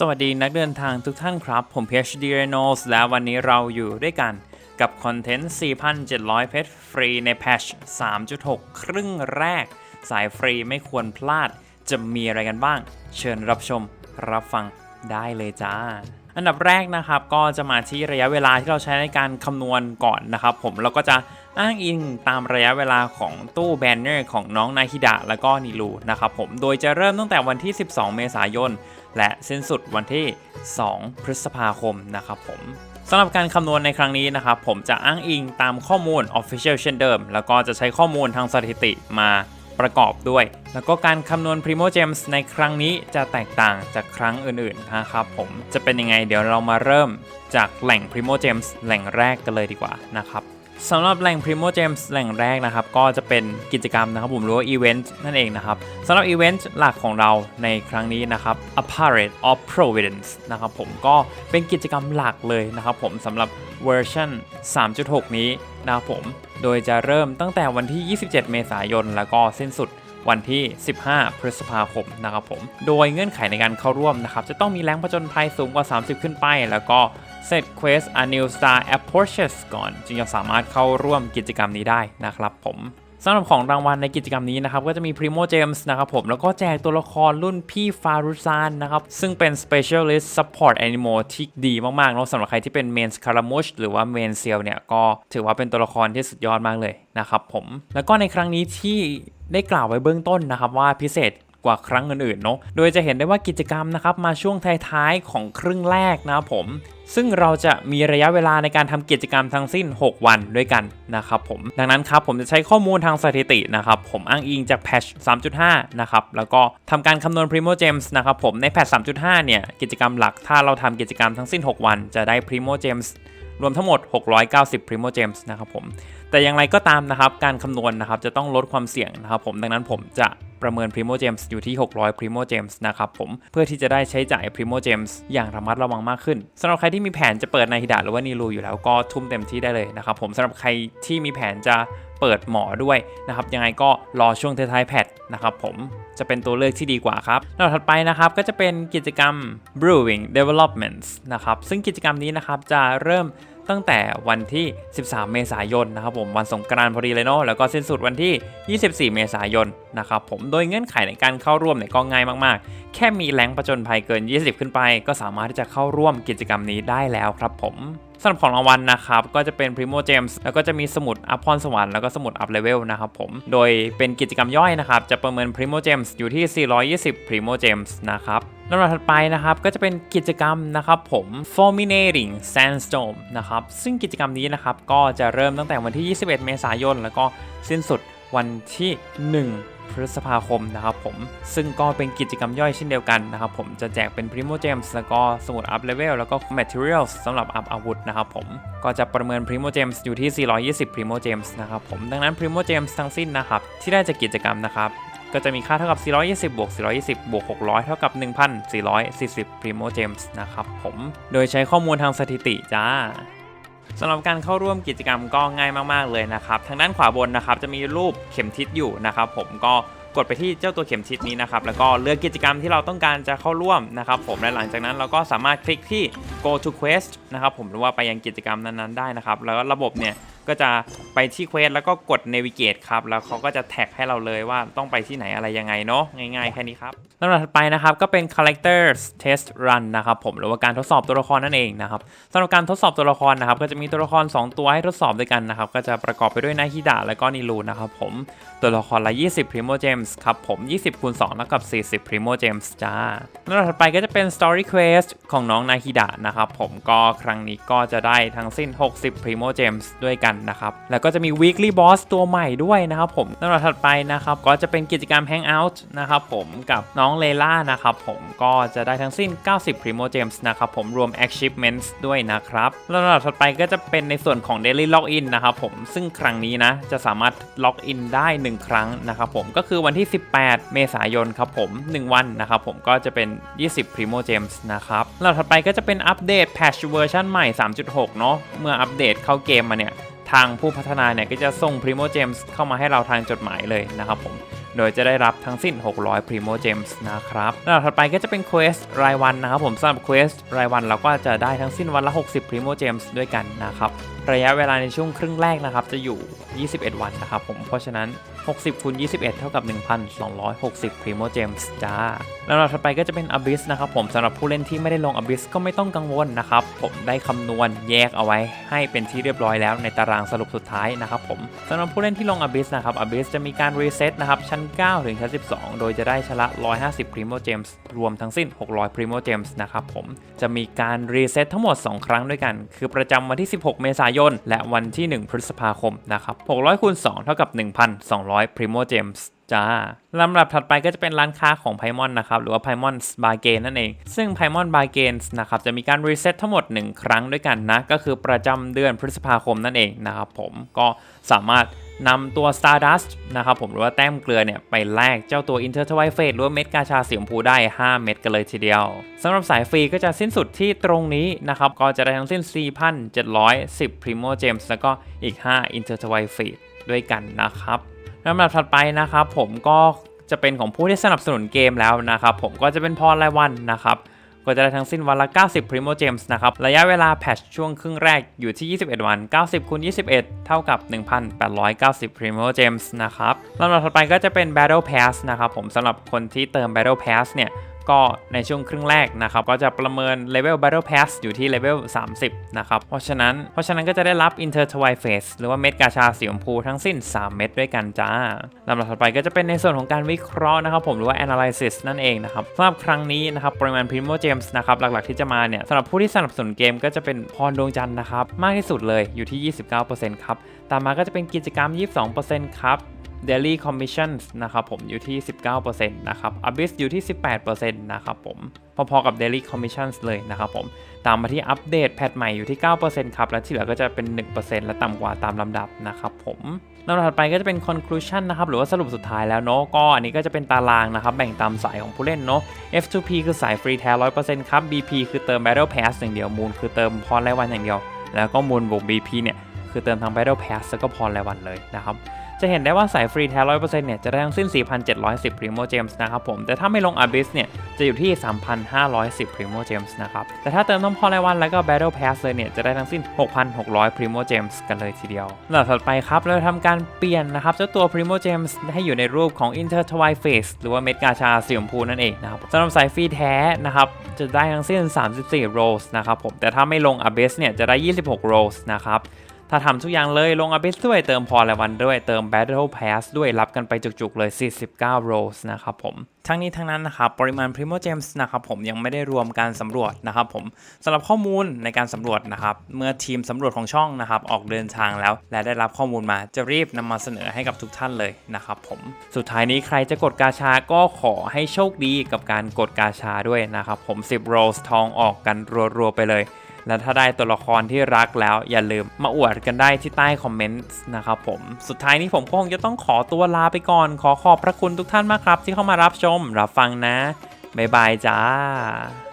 สวัสดีนักเดินทางทุกท่านครับ ผม PhD Reynolds และวันนี้เราอยู่ด้วยกันกับคอนเทนต์ 4,700 เพชรฟรีในแพช3.6 ครึ่งแรก สายฟรีไม่ควรพลาดจะมีอะไรกันบ้าง เชิญรับชมรับฟังได้เลยจ้า อันดับแรกนะครับก็จะมาที่ระยะเวลาที่เราใช้ในการคำนวณก่อนนะครับผมเราก็จะอ้างอิงตามระยะเวลาของตู้แบนเนอร์ของน้องนาฮิดะและก็นิลูนะครับผมโดยจะเริ่มตั้งแต่วันที่ 12 เมษายน และสิ้นสุดวันที่ 2 พฤษภาคมนะครับผมสำหรับการคำนวณในครั้งนี้นะครับผมจะอ้างอิงตามข้อมูล Official เช่นเดิม แล้วก็จะใช้ข้อมูลทางสถิติมาประกอบด้วย แล้วก็การคำนวณ Primo Gems ในครั้งนี้จะแตกต่างจากครั้งอื่นๆนะครับผมจะเป็นยังไงเดี๋ยวเรามาเริ่มจากแหล่ง Primo Gems แหล่งแรกกันเลยดีกว่านะครับ สำหรับแหล่ง Primo Gems แหล่งแรกนะครับ ก็จะเป็นกิจกรรมนะครับผมหรือว่าอีเวนต์นั่นเองนะครับสำหรับอีเวนต์หลักของเราในครั้งนี้นะครับ A Parade of Providence นะครับผมก็เป็นกิจกรรมหลักเลยนะครับผมสำหรับเวอร์ชัน3.6 นี้นะครับผม โดยจะเริ่มตั้งแต่วันที่ 27 เมษายน แล้วก็สิ้นสุดวันที่ 15 พฤษภาคมนะครับผม โดยเงื่อนไขในการเข้าร่วมนะครับ จะต้องมีแรงผจญภัยสูงกว่า 30 ขึ้นไป แล้วก็ เสร็จเควส A New Star Approaches ก่อน จึงจะสามารถเข้าร่วมกิจกรรมนี้ได้นะครับผมสำหรับของรางวัลในกิจกรรมนี้นะครับก็จะมี Primo Gems นะครับผม แล้วก็แจกตัวละครรุ่นพี่ฟารุซานนะครับ ซึ่งเป็น Specialist Support Animal ที่ดีมากๆเนะสำหรับใครที่เป็น Main Scaramouche หรือว่า Main s e l เนี่ยก็ถือว่าเป็นตัวละครที่สุดยอดมากเลยนะครับผม แล้วก็ในครั้งนี้ที่ได้กล่าวไว้เบื้องต้นนะครับว่าพิเศษ กว่าครั้งอื่นๆเนาะโดยจะเห็นได้ว่ากิจกรรมนะครับมาช่วงท้ายๆของครึ่งแรกนะผมซึ่งเราจะมีระยะเวลาในการทำกิจกรรมทั้งสิ้น 6 วันด้วยกันนะครับผม ดังนั้นครับผมจะใช้ข้อมูลทางสถิตินะครับผมอ้างอิงจากแพช3.5 นะครับ แล้วก็ทำการคำนวณ Primo Gems นะครับผมในแพช3.5 เนี่ย กิจกรรมหลักถ้าเราทำกิจกรรมทั้งสิ้น 6 วันจะได้ Primo Gems รวมทั้งหมด 690 Primo Gems นะครับผม แต่อย่างไรก็ตามนะครับ การคำนวณนะครับจะต้องลดความเสี่ยงนะครับผม ดังนั้นผมจะ ประเมิน Primo Gems อยู่ที่ 600 Primo Gems นะครับผม เพื่อที่จะได้ใช้จ่าย Primo Gems อย่างระมัดระวังมากขึ้นสำหรับใครที่มีแผนจะเปิดในฮิดะหรือว่านีรูอยู่แล้วก็ทุ่มเต็มที่ได้เลยนะครับผมสำหรับใครที่มีแผนจะเปิดหมอด้วยนะครับ ยังไงก็รอช่วงท้ายๆแพทนะครับผมจะเป็นตัวเลือกที่ดีกว่าครับลำดับถัดไปนะครับก็จะเป็นกิจกรรม Brewing Developments นะครับ ซึ่งกิจกรรมนี้นะครับจะเริ่ม ตั้งแต่วันที่ 13 เมษายนนะครับผมวันสงกรานต์พอดีเลยเนาะแล้วก็สิ้นสุดวันที่ 24 เมษายนนะครับผมโดยเงื่อนไขในการเข้าร่วมเนี่ยก็ง่ายมากๆ แค่มีแรงประจนภัยเกิน 20 ขึ้นไป ก็สามารถที่จะเข้าร่วมกิจกรรมนี้ได้แล้วครับผม สำหรับของรางวัลนะครับ ก็จะเป็น Primo Gems แล้วก็จะมีสมุดอัพพรสวรรค์แล้วก็สมุดอัพเลเวลนะครับผม โดยเป็นกิจกรรมย่อยนะครับ จะประเมิน Primo Gems อยู่ที่ 420 Primo Gems นะครับลำดับถัดไปนะครับก็จะเป็นกิจกรรมนะครับผม Fulminating Sandstorm นะครับซึ่งกิจกรรมนี้นะครับก็จะเริ่มตั้งแต่วันที่ 21 เมษายน แล้วก็สิ้นสุดวันที่ 1 พฤษภาคมนะครับผม ซึ่งก็เป็นกิจกรรมย่อยเช่นเดียวกันนะครับผมจะแจกเป็น Primo Gems แล้วก็สมุดอัพเลเวลแล้วก็ Materials สำหรับอัพอาวุธนะครับผม ก็จะประเมิน Primo Gems อยู่ที่ 420 Primo Gems นะครับผม ดังนั้น Primo Gems ทั้งสิ้นนะครับที่ได้จากกิจกรรมนะครับก็จะมีค่าเท่ากับ 420 บวก 420 บวก 600 เท่ากับ 1,440 Primo Gems นะครับผม โดยใช้ข้อมูลทางสถิติจ้า สำหรับการเข้าร่วมกิจกรรมก็ง่ายมากๆเลยนะครับ ทางด้านขวาบนนะครับจะมีรูปเข็มทิศอยู่นะครับผมก็กดไปที่เจ้าตัวเข็มทิศนี้นะครับแล้วก็เลือกกิจกรรมที่เราต้องการจะเข้าร่วมนะครับผมและหลังจากนั้นเราก็สามารถคลิกที่ go to quest นะครับผมหรือว่าไปยังกิจกรรมนั้นๆได้นะครับแล้วระบบเนี่ย ก็จะไปที่เควสแล้วก็กด navigate ครับ แล้วเขาก็จะแท็กให้เราเลยว่าต้องไปที่ไหนอะไรยังไงเนาะง่ายๆแค่นี้ครับลำดับถัดไปนะครับก็เป็น characters test run นะครับผมหรือว่าการทดสอบตัวละครนั่นเองนะครับสำหรับการทดสอบตัวละครนะครับก็จะมีตัวละคร 2 ตัวให้ทดสอบด้วยกันนะครับก็จะประกอบไปด้วยนาฮิดะและก็นิรูนะครับผมตัวละครละ 20 primo gems ครับผม 20คูณ2แล้วกับ 40 primo gems จ้าลำดับถัดไปก็จะเป็น story quest ของน้องนาฮิดะนะครับผมก็ครั้งนี้ก็จะได้ทั้งสิ้น 60 primo gems ด้วยกันนะครับ แล้วก็จะมี weekly boss ตัวใหม่ด้วยนะครับผมลำดับถัดไปนะครับ ก็จะเป็นกิจกรรม hangout นะครับผมกับน้องเลล่านะครับผมก็จะได้ทั้งสิ้น 90 primo gems นะครับผมรวม achievements ด้วยนะครับลำดับถัดไปก็จะเป็นในส่วนของ daily login นะครับผมซึ่งครั้งนี้นะจะสามารถ log in ได้ 1 ครั้งนะครับผมก็คือวันที่ 18 เมษายนครับผม 1 วันนะครับผมก็จะเป็น 20 primo gems นะครับลำดับถัดไปก็จะเป็นอัปเดต patch เวอร์ชันใหม่ 3.6 เนาะเมื่ออัปเดตเข้าเกมมาเนี่ยทางผู้พัฒนาเนี่ยก็จะส่ง Primo Gems เข้ามาให้เราทางจดหมายเลยนะครับผม โดยจะได้รับทั้งสิ้น 600 Primo Gems นะครับลำดับถัดไปก็จะเป็น Quest รายวันนะครับผมสำหรับ Quest รายวันเราก็จะได้ทั้งสิ้นวันละ 60 Primo Gems ด้วยกันนะครับ ระยะเวลาในช่วงครึ่งแรกนะครับจะอยู่ 21 วันนะครับผม เพราะฉะนั้น 60คูณ21 เท่ากับ 1,260 Primo Gems จ้าล้วเราถัดไปก็จะเป็น Abyss นะครับผมสำหรับผู้เล่นที่ไม่ได้ลง Abyss ก็ไม่ต้องกังวลนะครับ ผมได้คำนวณแยกเอาไว้ให้เป็นที่เรียบร้อยแล้วในตารางสรุปสุดท้ายนะครับผมสำหรับผู้เล่นที่ลง Abyss นะครับ Abyss จะมีการรีเซ็ตนะครับชั้น9 ถึงชั้น 12 โดยจะได้ชนละ 150 Primo Gems รวมทั้งสิ้น 600 Primo Gems นะครับผม จะมีการรีเซ็ตทั้งหมด 2 ครั้งด้วยกัน คือประจำวันที่ 16 เมษายน และวันที่ 1 พฤษภาคมนะครับ 600คูณ2เท่ากับ 1,200 Primo Gems จ้าลำดับถัดไปก็จะเป็นร้านค้าของ p y m o n นะครับ หรือว่า p y m o n Bargain นั่นเอง ซึ่ง p y m o n Bargain นะครับ จะมีการรีเซ็ตทั้งหมด 1 ครั้งด้วยกันนะ ก็คือประจำเดือนพฤษภาคมนั่นเองนะครับผม ก็สามารถ นำตัว Stardust นะครับผมหรือว่าแต้มเกลือเนี่ย ไปแลกเจ้าตัว Inter t w i f a t e หรือว่าเม็ดกาชาสีชมพูได้ 5 เม็ดกันเลยทีเดียวสำหรับสายฟรีก็จะสิ้นสุดที่ตรงนี้นะครับ ก็จะได้ทั้งสิ้น 4,710 Primo Gems แล้วก็อีก 5 Inter t w i f a t e ด้วยกันนะครับลำดับถัดไปนะครับผมก็จะเป็นของผู้ที่สนับสนุนเกมแล้วนะครับผมก็จะเป็นพรรายวันนะครับ ก็จะได้ทั้งสิ้นวันละ 90 Primo Gems นะครับ ระยะเวลาแพทชช่วงครึ่งแรกอยู่ที่ 21 วัน 90คูณ21 เท่ากับ 1,890 Primo Gems นะครับลำดับถัดไปก็จะเป็น Battle Pass นะครับผมสำหรับคนที่เติม Battle Pass เนี่ย ก็ในช่วงครึ่งแรกนะครับ ก็จะประเมินเลเวล Battle Pass อยู่ที่เลเวล 30 นะครับ เพราะฉะนั้น เพราะฉะนั้นก็จะได้รับ Inter t w i f a c e หรือว่าเม็ดกาชาสีชมพูทั้งสิ้น 3 เม็ดด้วยกันจ้าลำดับถัดไปก็จะเป็นในส่วนของการวิเคราะห์นะครับผมหรือว่า analysis นั่นเองนะครับสำหรับครั้งนี้นะครับปริมาณ Primo Gems นะครับหลักๆที่จะมาเนี่ยสำหรับผู้ที่สนับสนุนเกมก็จะเป็นพรดวงจันทร์นะครับมากที่สุดเลยอยู่ที่ 29%ครับตามมาก็จะเป็นกิจกรรม 22%ครับ Daily Commissions นะครับผมอยู่ที่ 19%นะครับ Abyss อยู่ที่ 18%นะครับผมพอๆกับ Daily Commissions เลยนะครับผมตามมาที่อัปเดตแพทใหม่อยู่ที่ 9%ครับและที่เหลือก็จะเป็น 1%และต่ำกว่าตามลำดับนะครับผมลำดับถัดไปก็จะเป็น conclusion นะครับหรือว่าสรุปสุดท้ายแล้วเนาะก็อันนี้ก็จะเป็นตารางนะครับแบ่งตามสายของผู้เล่นเนาะ F2P คือสายฟรีแท้ 100%ครับ BP คือเติม Battle Pass อย่างเดียว Moon คือเติมพรรายวันอย่างเดียว แล้วก็ Moon บวก BP เนี่ยคือเติมทั้ง Battle Pass แล้วก็พรรายวันเลยนะครับ จะเห็นได้ว่าสายฟรีแท้100%เนี่ยจะได้ทั้งสิ้น 4,710 Primo Gems นะครับผม แต่ถ้าไม่ลง Abyss เนี่ยจะอยู่ที่ 3,510 Primo Gems นะครับ แต่ถ้าเติมทั้งพอรายวันแล้วก็ Battle Pass เลยเนี่ยจะได้ทั้งสิ้น 6,600 Primo Gems กันเลยทีเดียวลำดับถัดไปครับเราทำการเปลี่ยนนะครับเจ้าตัว Primo Gems ให้อยู่ในรูปของ Inter t w i f a c e หรือว่าเม็ดกาชาสีชมพูนั่นเองนะครับสำหรับสายฟรีแท้นะครับจะได้ทั้งสิ้น 34 Rolls นะครับผมแต่ถ้าไม่ลง Abyss เนี่ยจะได้ 26 Rolls นะครับ ถ้าทำทุกอย่างเลยลงอ b ิสด้วยเติมพอรายวันด้วยเติม Battle Pass ด้วยรับกันไปจุกๆเลย 49 Rolls นะครับผมทั้งนี้ทั้งนั้นนะครับปริมาณ Primo Gems นะครับผมยังไม่ได้รวมการสำรวจนะครับผมสำหรับข้อมูลในการสำรวจนะครับเมื่อทีมสำรวจของช่องนะครับออกเดินทางแล้ว และได้รับข้อมูลมาจะรีบนำมาเสนอให้กับทุกท่านเลยนะครับผมสุดท้ายนี้ใครจะกดกาชาก็ขอให้โชคดีกับการกดกาชาด้วยนะครับผม 10 Rolls ทองออกกันรัวๆไปเลย และถ้าได้ตัวละครที่รักแล้วอย่าลืมมาอวดกันได้ที่ใต้คอมเมนต์นะครับผม สุดท้ายนี้ผมคงจะต้องขอตัวลาไปก่อน ขอขอบพระคุณทุกท่านมากครับ ที่เข้ามารับชมรับฟังนะบ๊ายบายจ้า